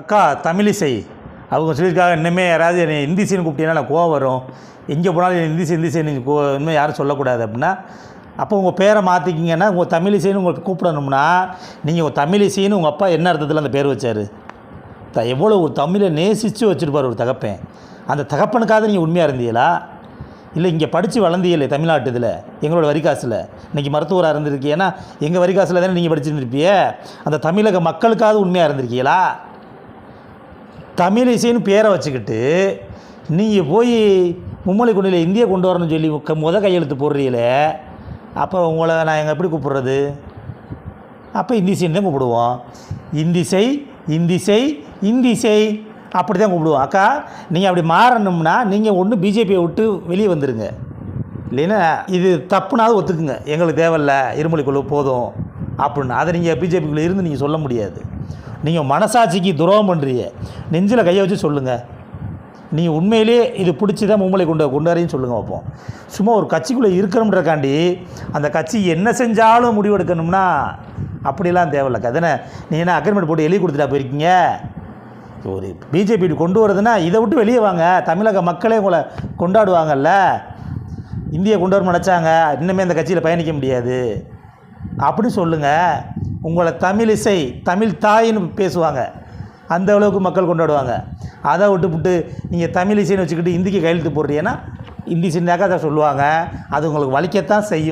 அக்கா தமிழிசை அவங்க சொல்லியிருக்காங்க இன்னுமே யாராவது என்னை ஹிந்தி சீன் கூப்பிட்டீங்கன்னா எனக்கு கோவம் வரும். எங்கே போனாலும் ஹிந்தி ஹிந்தி இந்தி சீன் கோ இன்னும் யாரும் சொல்லக்கூடாது அப்படின்னா அப்போ உங்கள் பேரை மாற்றிக்கிங்கன்னா உங்கள் தமிழிசைன்னு உங்களுக்கு கூப்பிடணும்னா நீங்கள் உங்கள் தமிழிசைன்னு உங்கள் அப்பா என்ன அர்த்தத்தில் அந்த பேர் வச்சார்? த எவ்வளோ ஒரு தமிழை நேசித்து வச்சுருப்பார் ஒரு தகப்பன். அந்த தகப்பனுக்காக நீங்கள் உண்மையாக இருந்தீங்களா? இல்லை இங்கே படித்து வளர்ந்தீங்களே தமிழ்நாட்டு இதில் எங்களோட வரிகாசில் இன்றைக்கி மருத்துவராக இருந்திருக்கீங்கன்னா எங்கள் வரிகாசில் தானே நீங்கள் படிச்சுருந்துருப்பியே அந்த தமிழக மக்களுக்காவது உண்மையாக இருந்திருக்கீங்களா? தமிழ் இசைன்னு பேரை வச்சுக்கிட்டு நீங்கள் போய் மும்மொழி கொண்டியில் இந்தியை கொண்டு வரணும்னு சொல்லி முத கையெழுத்து போடுறீங்களே அப்போ உங்களை நான் எங்கே எப்படி கூப்பிட்றது? அப்போ இந்தி தான் கூப்பிடுவோம். இந்திசை இந்திசை இந்திசை அப்படி தான் கூப்பிடுவோம். அக்கா நீங்கள் அப்படி மாறணும்னா நீங்கள் ஒன்று பிஜேபியை விட்டு வெளியே வந்துடுங்க இல்லைன்னா இது தப்புனாவது ஒத்துக்குங்க. எங்களுக்கு தேவையில்ல இருமொழி குழு போதும். அப்படின்னு. அதை நீங்கள் பிஜேபிக்குள்ளே இருந்து நீங்கள் சொல்ல முடியாது. நீங்கள் மனசாட்சிக்கு துரோகம் பண்ணுறீங்க நெஞ்சில் கையை வச்சு சொல்லுங்கள் நீங்கள் உண்மையிலேயே இது பிடிச்சி தான் மும்பலை கொண்டு கொண்டு சொல்லுங்கள் பார்ப்போம் சும்மா ஒரு கட்சிக்குள்ளே இருக்கிறோம்ன்றக்காண்டி அந்த கட்சி என்ன செஞ்சாலும் முடிவெடுக்கணும்னா அப்படிலாம் தேவையில்ல. கதனை நீ என்ன அக்ரிமெண்ட் போட்டு எழுதி கொடுத்துட்டா போயிருக்கீங்க? ஒரு பிஜேபி கொண்டு வரதுன்னா இதை விட்டு வெளியே வாங்க. தமிழக மக்களே உங்களை கொண்டாடுவாங்கல்ல. இந்தியை கொண்டு வர நினச்சாங்க. இன்னுமே அந்த கட்சியில் பயணிக்க முடியாது. அப்படி சொல்லுங்கள் உங்களை தமிழிசை தமிழ் தாயின்னு பேசுவாங்க. அந்த அளவுக்கு மக்கள் கொண்டாடுவாங்க. அதை விட்டுப்புட்டு நீங்கள் தமிழ் இசைன்னு வச்சுக்கிட்டு இந்திக்கு கையெழுத்து போடுறீங்கன்னா இந்தி சின்னாக்கா அதை சொல்லுவாங்க. அது உங்களுக்கு வலிக்கத்தான் செய்யும்.